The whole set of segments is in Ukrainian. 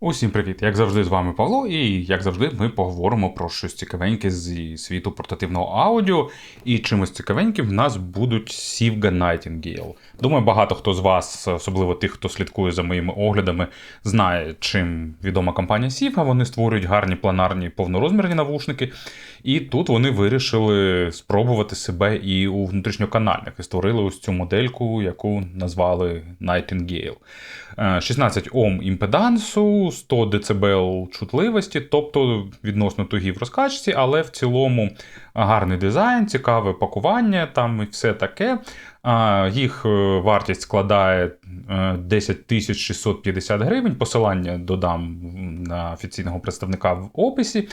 Усім привіт! Як завжди, з вами Павло, і як завжди, ми поговоримо про щось цікавеньке зі світу портативного аудіо. І чимось цікавеньким в нас будуть Sivga Nightingale. Думаю, багато хто з вас, особливо тих, хто слідкує за моїми оглядами, знає, чим відома компанія Sivga. Вони створюють гарні планарні повнорозмірні навушники. І тут вони вирішили спробувати себе і у внутрішньоканальних і створили ось цю модельку, яку назвали Nightingale. Е, 16 Ом імпедансу, 100 дБ чутливості, тобто відносно тугі в розкачці, але в цілому гарний дизайн, цікаве пакування там і все таке. А, Їх е, вартість складає е, 10 650 гривень. Посилання додам на офіційного представника в описі.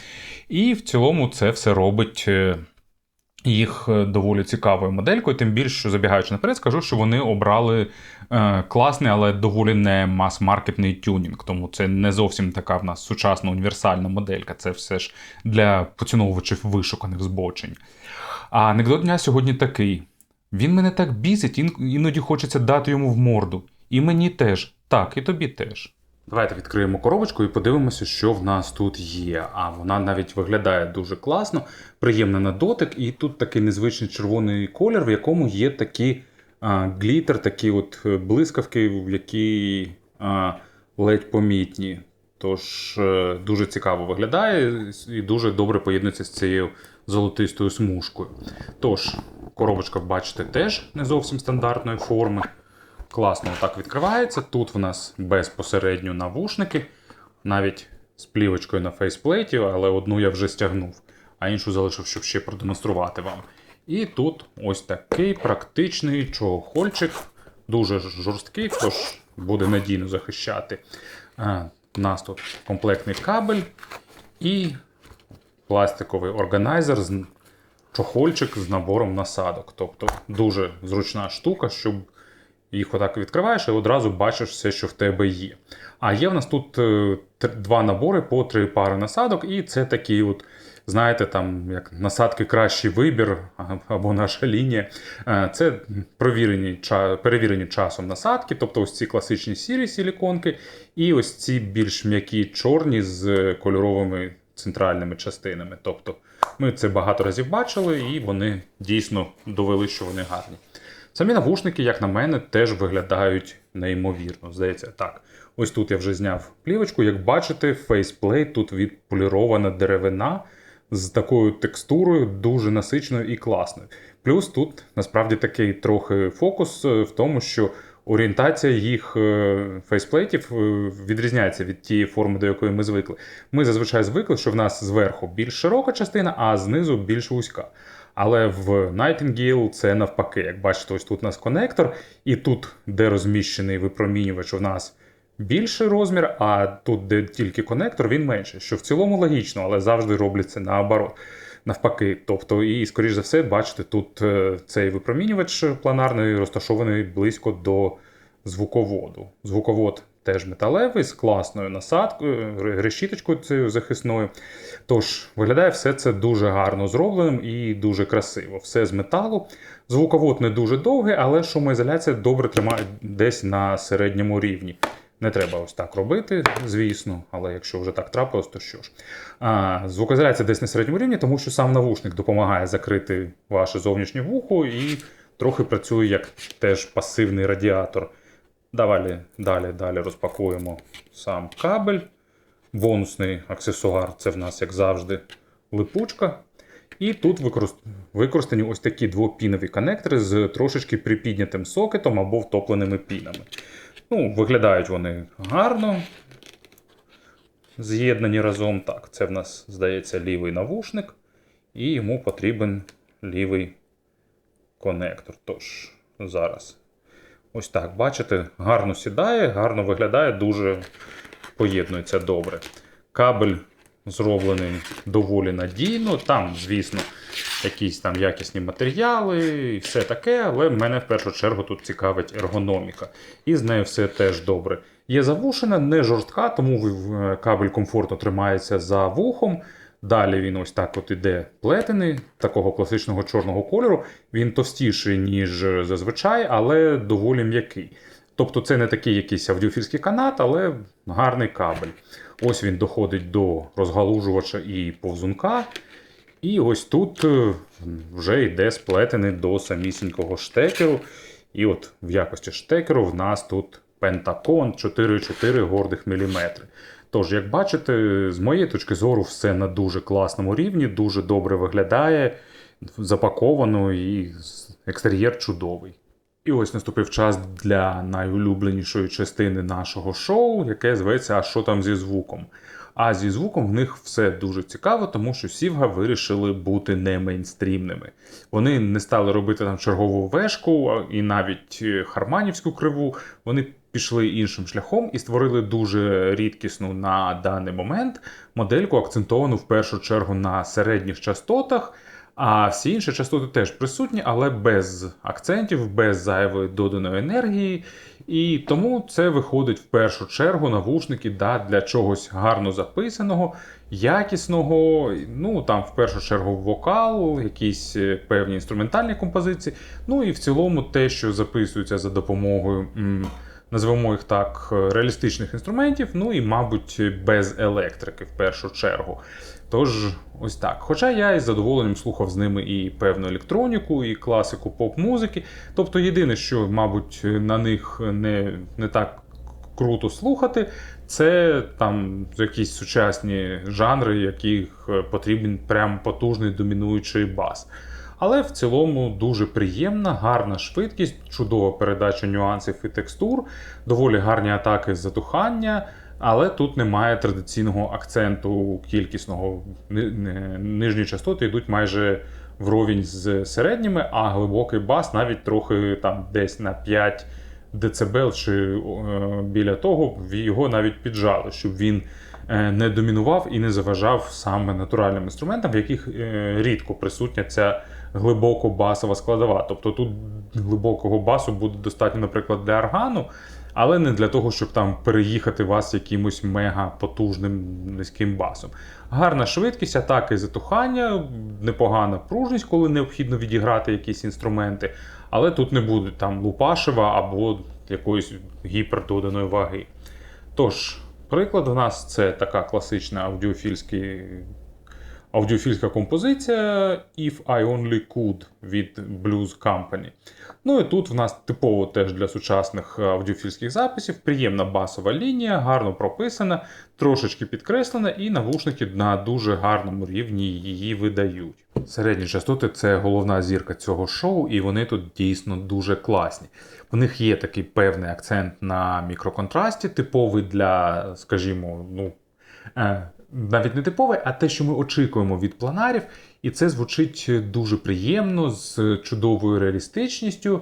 І в цілому це все робить. Їх е, доволі цікавою моделькою, тим більше, що забігаючи наперед, скажу, що вони обрали е, класний, але доволі не мас-маркетний тюнінг. Тому це не зовсім така в нас сучасна універсальна моделька. Це все ж для поціновувачів вишуканих збочень. А анекдот дня сьогодні такий: він мене так бісить, ін- іноді хочеться дати йому в морду. І мені теж. Так, і тобі теж. Давайте відкриємо коробочку і подивимося, що в нас тут є. А вона навіть виглядає дуже класно, приємна на дотик, і тут такий незвичний червоний колір, в якому є такі а, глітер, такі от е, блискавки, які а, ледь помітні. Тож е, дуже цікаво виглядає і дуже добре поєднується з цією золотистою смужкою. Тож, коробочка, бачите, теж не зовсім стандартної форми. Класно так відкривається. Тут в нас безпосередньо навушники, навіть з плівочкою на фейсплейті, але одну я вже стягнув, а іншу залишив, щоб ще продемонструвати вам. І тут ось такий практичний чохольчик, дуже жорсткий, тож буде надійно захищати. У нас тут комплектний кабель і пластиковий органайзер з чохольчик з набором насадок. Тобто дуже зручна штука, щоб їх отак відкриваєш і одразу бачиш все, що в тебе є. А є в нас тут е, два набори по три пари насадок, і це такі, от, знаєте, там як насадки кращий вибір або наша лінія. Е, Це провірені, перевірені часом насадки, тобто ось ці класичні сірі силіконки, і ось ці більш м'які чорні з кольоровими центральними частинами. Тобто ми це багато разів бачили, і вони дійсно довели, що вони гарні. Самі навушники, як на мене, теж виглядають неймовірно. Здається, так. Ось тут я вже зняв плівочку. Як бачите, фейсплейт тут відполірована деревина з такою текстурою, дуже насиченою і класною. Плюс тут насправді такий трохи фокус е, в тому, що орієнтація їх е, фейсплейтів е, відрізняється від тієї форми, до якої ми звикли. Ми зазвичай звикли, що в нас зверху більш широка частина, а знизу більш вузька. Але в Nightingale це навпаки. Як бачите, ось тут у нас конектор, і тут, де розміщений випромінювач, у нас більший розмір, а тут, де тільки конектор, він менший. Що в цілому логічно, але завжди роблять це наоборот. Навпаки, тобто, і, скоріш за все, бачите, тут е, цей випромінювач планарний розташований близько до звуководу. Звуковод теж металевий з класною насадкою, ре- решіточкою цією захисною. Тож виглядає все це дуже гарно зробленим і дуже красиво. Все з металу. Звуковод не дуже довгий, але шумоізоляція добре тримає десь на середньому рівні. Не треба ось так робити, звісно, але якщо вже так трапилось, то що ж. А, звукоізоляція десь на середньому рівні, тому що сам навушник допомагає закрити ваше зовнішнє вухо і трохи працює як теж пасивний радіатор. Далі, далі, далі розпакуємо сам кабель. Бонусний аксесуар це в нас, як завжди, липучка. І тут використані ось такі двопінові конектори з трошечки припіднятим сокетом або втопленими пінами. Ну, виглядають вони гарно. З'єднані разом. Так, це в нас, здається, лівий навушник, і йому потрібен лівий конектор. Тож, зараз. Ось так, бачите, гарно сідає, гарно виглядає, дуже поєднується добре. Кабель зроблений доволі надійно. Там, звісно, якісь там якісні матеріали і все таке, але мене в першу чергу тут цікавить ергономіка. І з нею все теж добре. Є завушена, не жорстка, тому кабель комфортно тримається за вухом. Далі він ось так от іде плетений, такого класичного чорного кольору. Він товстіший, ніж зазвичай, але доволі м'який. Тобто це не такий якийсь аудіофільський канат, але гарний кабель. Ось він доходить до розгалужувача і повзунка. І ось тут е, вже йде сплетений до самісінького штекеру. І от в якості штекеру в нас тут Pentagon 4,4 гордих міліметри. Тож, як бачите, з моєї точки зору, все на дуже класному рівні, дуже добре виглядає, запаковано і екстер'єр чудовий. І ось наступив час для найулюбленішої частини нашого шоу, яке зветься А що там зі звуком. А зі звуком в них все дуже цікаво, тому що Сівга вирішили бути не мейнстрімними. Вони не стали робити там чергову вешку і навіть е, харманівську криву. Вони пішли іншим шляхом і створили дуже рідкісну на даний момент модельку, акцентовану в першу чергу на середніх частотах. А всі інші частоти теж присутні, але без акцентів, без зайвої доданої енергії. І тому це виходить в першу чергу навушники да, для чогось гарно записаного, якісного. Ну там в першу чергу вокал, якісь е, певні інструментальні композиції. Ну і в цілому те, що записується за допомогою. Назвемо їх так, е, реалістичних інструментів, ну і, мабуть, без електрики в першу чергу. Тож, ось так. Хоча я із задоволенням слухав з ними і певну електроніку, і класику поп-музики. Тобто, єдине, що, мабуть, на них не, не так круто слухати, це там якісь сучасні жанри, яких е, потрібен прям потужний домінуючий бас. Але в цілому дуже приємна, гарна швидкість, чудова передача нюансів і текстур, доволі гарні атаки з затухання. Але тут немає традиційного акценту кількісного. Ни- ни- Нижні частоти йдуть майже вровень з середніми, а глибокий бас навіть трохи там десь на 5 дБ чи е, біля того його навіть піджали, щоб він е, не домінував і не заважав саме натуральним інструментам, в яких е, рідко присутня ця глибоко басова складова. Тобто тут глибокого басу буде достатньо, наприклад, для органу, але не для того, щоб там переїхати вас якимось мега потужним низьким басом. Гарна швидкість, атаки затухання, непогана пружність, коли необхідно відіграти якісь інструменти, але тут не буде там лупашева або якоїсь гіпердоданої ваги. Тож, приклад у нас це така класична аудіофільський аудіофільська композиція If I Only Could від Blues Company. Ну і тут в нас типово теж для сучасних аудіофільських записів приємна басова лінія, гарно прописана, трошечки підкреслена, і навушники на дуже гарному рівні її видають. Середні частоти це головна зірка цього шоу, і вони тут дійсно дуже класні. В них є такий певний акцент на мікроконтрасті, типовий для, скажімо, ну. Навіть не типове, а те, що ми очікуємо від планарів, і це звучить дуже приємно, з чудовою реалістичністю.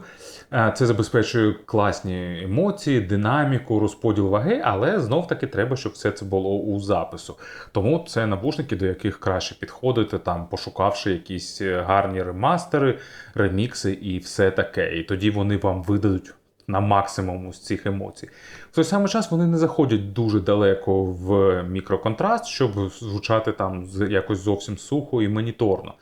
Е, Це забезпечує класні емоції, динаміку, розподіл ваги, але знов таки треба, щоб все це було у запису. Тому це навушники, до яких краще підходити, там, пошукавши якісь е, гарні ремастери, ремікси і все таке. І тоді вони вам видадуть на максимум з цих емоцій. В той самий час вони не заходять дуже далеко в мікроконтраст, щоб звучати там якось зовсім сухо і моніторно.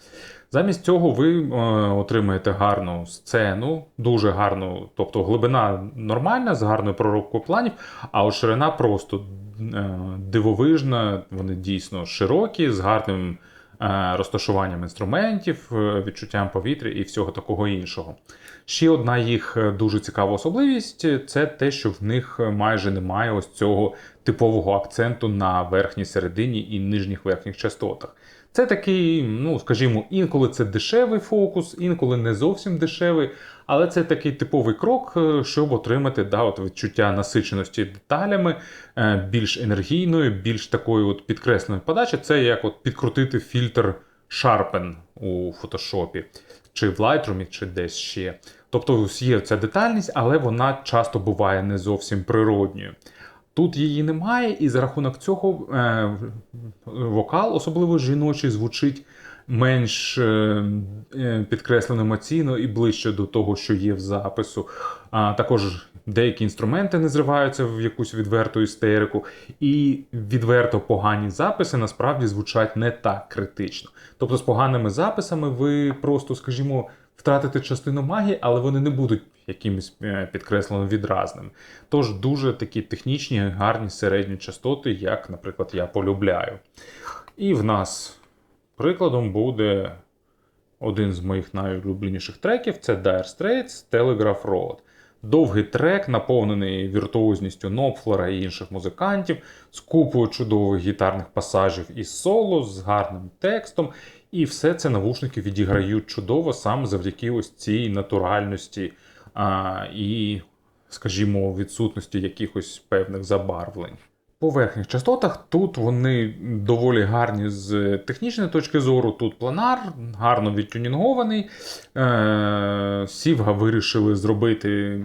Замість цього ви е, отримаєте гарну сцену, дуже гарну, тобто глибина нормальна, з гарною проробкою планів, а от ширина просто е, дивовижна, вони дійсно широкі, з гарним розташуванням інструментів, е, відчуттям повітря і всього такого іншого. Ще одна їх е, дуже цікава особливість е, це те, що в них е, майже немає ось цього типового акценту на верхній середині і нижніх верхніх частотах. Це такий, ну скажімо, інколи це дешевий фокус, інколи не зовсім дешевий, але це такий типовий крок, е, щоб отримати да, от відчуття насиченості деталями, е, більш енергійної, більш такої от підкресленої подачі. Це як от підкрутити фільтр Sharpen у фотошопі, чи в Lightroom, чи десь ще. Тобто є ця детальність, але вона часто буває не зовсім природньою. Тут її немає, і за рахунок цього е, вокал, особливо жіночий, звучить менш е, е, підкреслено емоційно і ближче до того, що є в запису. А також деякі інструменти не зриваються в якусь відверту істерику, і відверто погані записи насправді звучать не так критично. Тобто, з поганими записами ви просто, скажімо, втратити частину магії, але вони не будуть якимось підкресленим підкреслено відразними. Тож дуже такі технічні, гарні середні частоти, як, наприклад, я полюбляю. І в нас прикладом буде один з моїх найулюбленіших треків це Dire Straits Telegraph Road. Довгий трек, наповнений віртуозністю Нопфлера і інших музикантів, з купою чудових гітарних пасажів і соло, з гарним текстом. І все це навушники відіграють чудово саме завдяки ось цій натуральності а, і, скажімо, відсутності якихось певних забарвлень. По верхніх частотах тут вони доволі гарні з технічної точки зору. Тут планар, гарно відтюнінгований. Е, Сівга вирішили зробити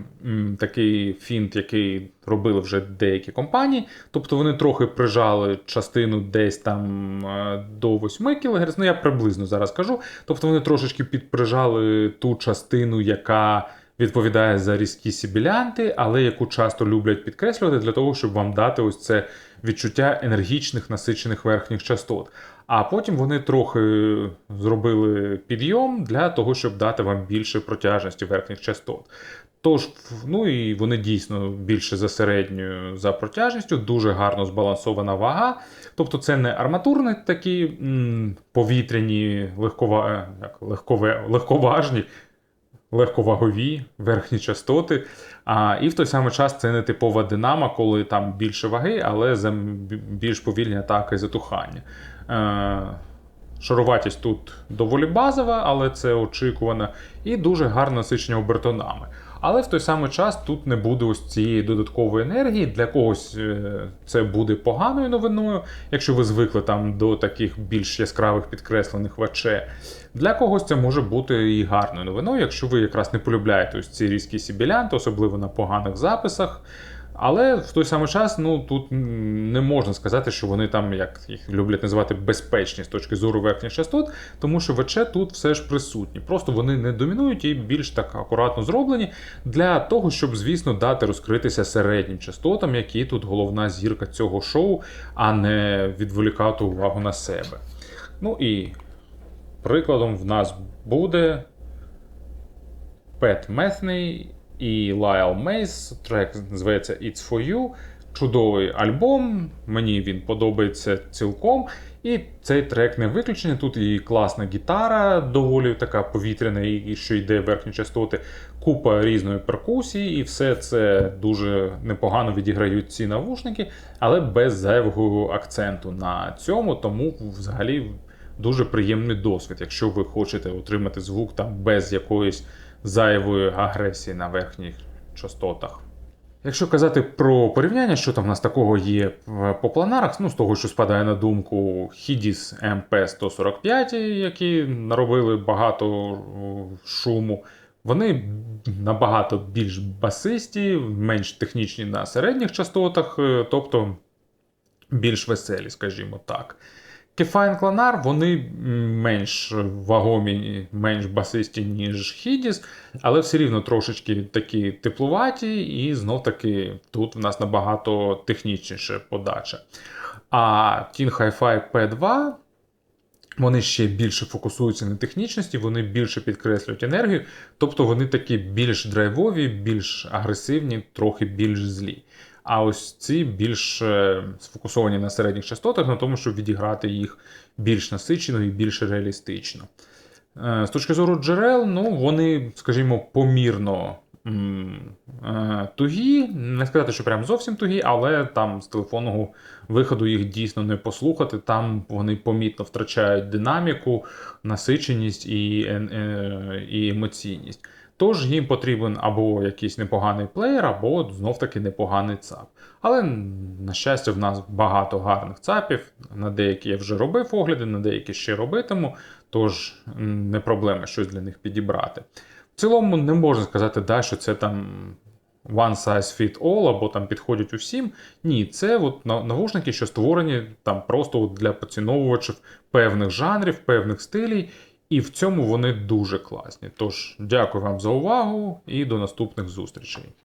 такий фінт, який робили вже деякі компанії. Тобто вони трохи прижали частину десь там е, до 8 кГц. Ну я приблизно зараз кажу. Тобто вони трошечки підприжали ту частину, яка відповідає за різкі сібілянти, але яку часто люблять підкреслювати для того, щоб вам дати ось це відчуття енергічних насичених верхніх частот. А потім вони трохи зробили підйом для того, щоб дати вам більше протяжності верхніх частот. Тож, ну і вони дійсно більше за середньою за протяжністю, дуже гарно збалансована вага. Тобто це не арматурні такі м, повітряні, легкова, як, легкове, легковажні, легковагові верхні частоти. А, і в той самий час це не типова динама, коли там більше ваги, але за більш повільні атаки затухання. Е, Шаруватість тут доволі базова, але це очікувано, і дуже гарне насичення обертонами. Але в той самий час тут не буде ось цієї додаткової енергії. Для когось е, це буде поганою новиною, якщо ви звикли там до таких більш яскравих підкреслених ВЧ. Для когось це може бути і гарною новиною, якщо ви якраз не полюбляєте ось ці різкі сібілянти, особливо на поганих записах. Але в той самий час ну тут не можна сказати, що вони там, як їх люблять називати, безпечні з точки зору верхніх частот, тому що ВЧ тут все ж присутні. Просто вони не домінують і більш так акуратно зроблені для того, щоб, звісно, дати розкритися середнім частотам, які тут головна зірка цього шоу, а не відволікати увагу на себе. Ну і прикладом в нас буде Пет Мetheny і Lyle Mays. Трек називається It's For You. Чудовий альбом, мені він подобається цілком. І цей трек не виключення. Тут і класна гітара, доволі така повітряна, і що йде верхні частоти, купа різної перкусії, і все це дуже непогано відіграють ці навушники, але без зайвого акценту на цьому. Тому взагалі дуже приємний досвід, якщо ви хочете отримати звук там без якоїсь зайвої агресії на верхніх частотах. Якщо казати про порівняння, що там в нас такого є по планарах, ну з того, що спадає на думку Hidis MP145, які наробили багато шуму, вони набагато більш басисті, менш технічні на середніх частотах, е, тобто більш веселі, скажімо так. Кефайн Кланар, вони менш вагомі, менш басисті, ніж Хідіс, але все рівно трошечки такі теплуваті, і знов таки тут в нас набагато технічніша подача. А Teen Hi-Fi P2 вони ще більше фокусуються на технічності, вони більше підкреслюють енергію, тобто вони такі більш драйвові, більш агресивні, трохи більш злі. А ось ці більш е, сфокусовані на середніх частотах, на тому, щоб відіграти їх більш насичено і більш реалістично. Е, З точки зору джерел, ну вони, скажімо, помірно е, тугі. Не сказати, що прям зовсім тугі, але там з телефонного виходу їх дійсно не послухати. Там вони помітно втрачають динаміку, насиченість і, і емоційність. Тож їм потрібен або якийсь непоганий плеєр, або знов-таки непоганий ЦАП. Але, на щастя, в нас багато гарних ЦАПів. На деякі я вже робив огляди, на деякі ще робитиму, тож не проблема щось для них підібрати. В цілому не можна сказати, да, що це там one size fit all, або там підходять усім. Ні, це от навушники, що створені там просто от для поціновувачів певних жанрів, певних стилів. І в цьому вони дуже класні. Тож, дякую вам за увагу і до наступних зустрічей.